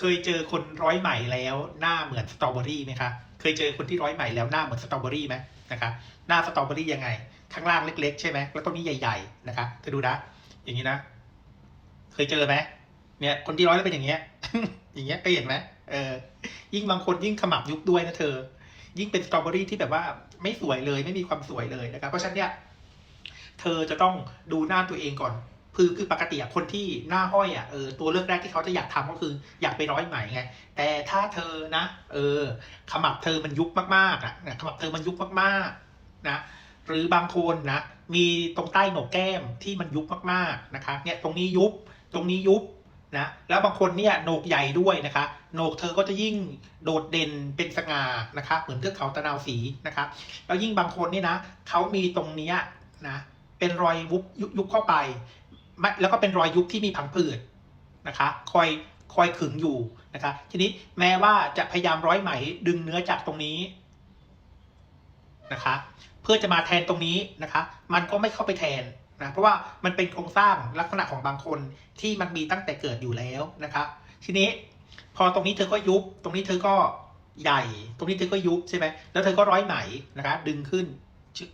เคยเจอคนร้อยไหม่แล้วหน้าเหมือนสตรอเบอรี่ไหมคะเคยเจอคนที่ร้อยไหม่แล้วหน้าเหมือนสตรอเบอรี่ไหมนะคะหน้าสตรอเบอรี่ยังไง ข้างล่างเล็ก ๆ ใช่ไหมแล้วตรงนี้ใหญ่ ๆ นะคะเธอดูนะอย่างนี้นะ เคยเจอไหมเนี่ย คนที่ร้อยแล้วเป็นอย่างเงี้ย อย่างเงี้ยเคยเห็นไหมเออ ยิ่งบางคนยิ่งขมับยุบด้วยนะเธอ ยิ่งเป็นสตรอเบอรี่ที่แบบว่าไม่สวยเลยไม่มีความสวยเลยนะครับเพราะฉะนั้นเนี่ยเธอจะต้องดูหน้าตัวเองก่อน คือคือปกติอะคนที่หน้าห้อยอะเออตัวเลือกแรกที่เขาจะอยากทำก็คืออยากไปร้อยไหมไงแต่ถ้าเธอนะเออขมับเธอมันยุบมากๆอะขมับเธอมันยุบมากๆนะหรือบางคนนะมีตรงใต้โหนกแก้มที่มันยุบมากๆนะคะเนี่ยตรงนี้ยุบตรงนี้ยุบนะแล้วบางคนเนี่ยโหนกใหญ่ด้วยนะคะโหนกเธอก็จะยิ่งโดดเด่นเป็นสง่านะคะเหมือนเทือกเขาตะนาวสีนะคะแล้วยิ่งบางคนเนี่ยนะเขามีตรงเนี้ยนะเป็นรอยยุบยุบเข้าไป แล้วก็เป็นรอยยุบที่มีผังผืดนะคะ คอยคอยขึงอยู่นะคะ ทีนี้แม้ว่าจะพยายามร้อยไหมดึงเนื้อจากตรงนี้นะคะ เพื่อจะมาแทนตรงนี้นะคะ มันก็ไม่เข้าไปแทนนะเพราะว่ามันเป็นโครงสร้างลักษณะของบางคนที่มันมีตั้งแต่เกิดอยู่แล้วนะคะ ทีนี้พอตรงนี้เธอก็ยุบ ตรงนี้เธอก็ใหญ่ ตรงนี้เธอก็ยุบใช่ไหมแล้วเธอก็ร้อยไหมนะคะ ดึงขึ้นชึ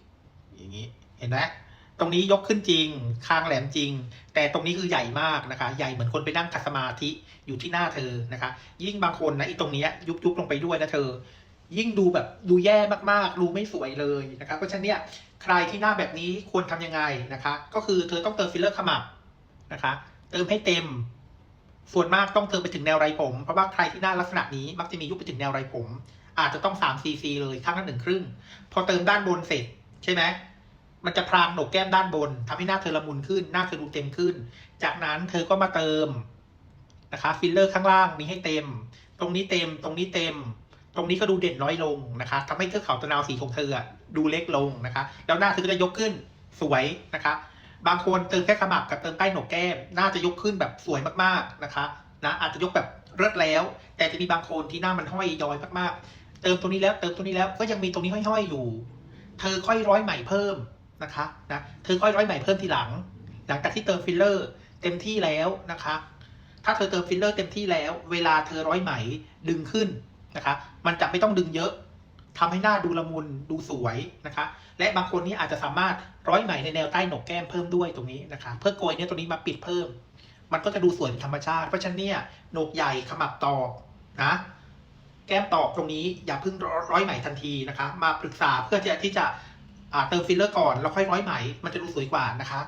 อย่างนี้เห็นไหม ตรงนี้ยกขึ้นจริง คางแหลมจริง แต่ตรงนี้คือใหญ่มากนะคะ ใหญ่เหมือนคนไปนั่งขัดสมาธิอยู่ที่หน้าเธอนะคะ ยิ่งบางคนนะอีตรงนี้ยุบยุบลงไปด้วยนะเธอ ยิ่งดูแบบดูแย่มากๆ ดูไม่สวยเลยนะคะเพราะฉะนั้นเนี่ยใครที่หน้าแบบนี้ควรทำยังไงนะคะ ก็คือเธอต้องเติมฟิลเลอร์ขมับนะคะ เติมให้เต็ม ส่วนมากต้องเติมไปถึงแนวไรผม เพราะว่าใครที่หน้าลักษณะนี้มักจะมียุบไปถึงแนวไรผม อาจจะต้อง3ซีซีเลยข้างละหนึ่งครึ่ง พอเติมด้านบนเสร็จใช่ไหม มันจะพรางโหนกแก้มด้านบนทำให้หน้าเธอละมุนขึ้น หน้าเธอดูเต็มขึ้น จากนั้นเธอก็มาเติมนะคะฟิลเลอร์ข้างล่างนี้ให้เต็ม ตรงนี้เต็ม ตรงนี้เต็ม ตรงนี้ก็ดูเด่นน้อยลงนะคะทำให้เทือกเขาตะนาวสีของเธอดูเล็กลงนะคะ แล้วหน้าเธอก็จะยกขึ้นสวยนะคะ บางคนเติมแค่ขมับกับเติมใต้หนกแก้ม หน้าจะยกขึ้นแบบสวยมากๆนะคะนะอาจจะยกแบบเลิศแล้ว แต่จะมีบางคนที่หน้ามันห้อยย้อยมากๆ เติมตรงนี้แล้วเติมตรงนี้แล้วก็ยังมีตรงนี้ห้อยๆอยู่ เธอค่อยร้อยใหม่เพิ่ม นะคะนะเธอค่อยร้อยใหม่เพิ่มทีหลัง หลังจากที่เติมฟิลเลอร์เต็มที่แล้วนะคะ ถ้าเธอเติมฟิลเลอร์เต็มที่แล้ว เวลาเธอร้อยไหมดึงขึ้นนะคะ มันจะไม่ต้องดึงเยอะทำให้หน้าดูละมุนดูสวยนะคะ และบางคนนี่อาจจะสามารถร้อยไหมในแนวใต้โหนกแก้มเพิ่มด้วยตรงนี้นะคะ เพื่อโกยเนี่ยตรงนี้มาปิดเพิ่ม มันก็จะดูสวยเป็นธรรมชาติเพราะฉะนั้นเนี่ยโหนกใหญ่ขมับตอกนะแก้มตอกตรงนี้อย่าเพิ่งร้อยไหมทันทีนะคะ มาปรึกษาเพื่อที่จะ เติมฟิลเลอร์ก่อนแล้วค่อยร้อยไหม มันจะดูสวยกว่านะคะ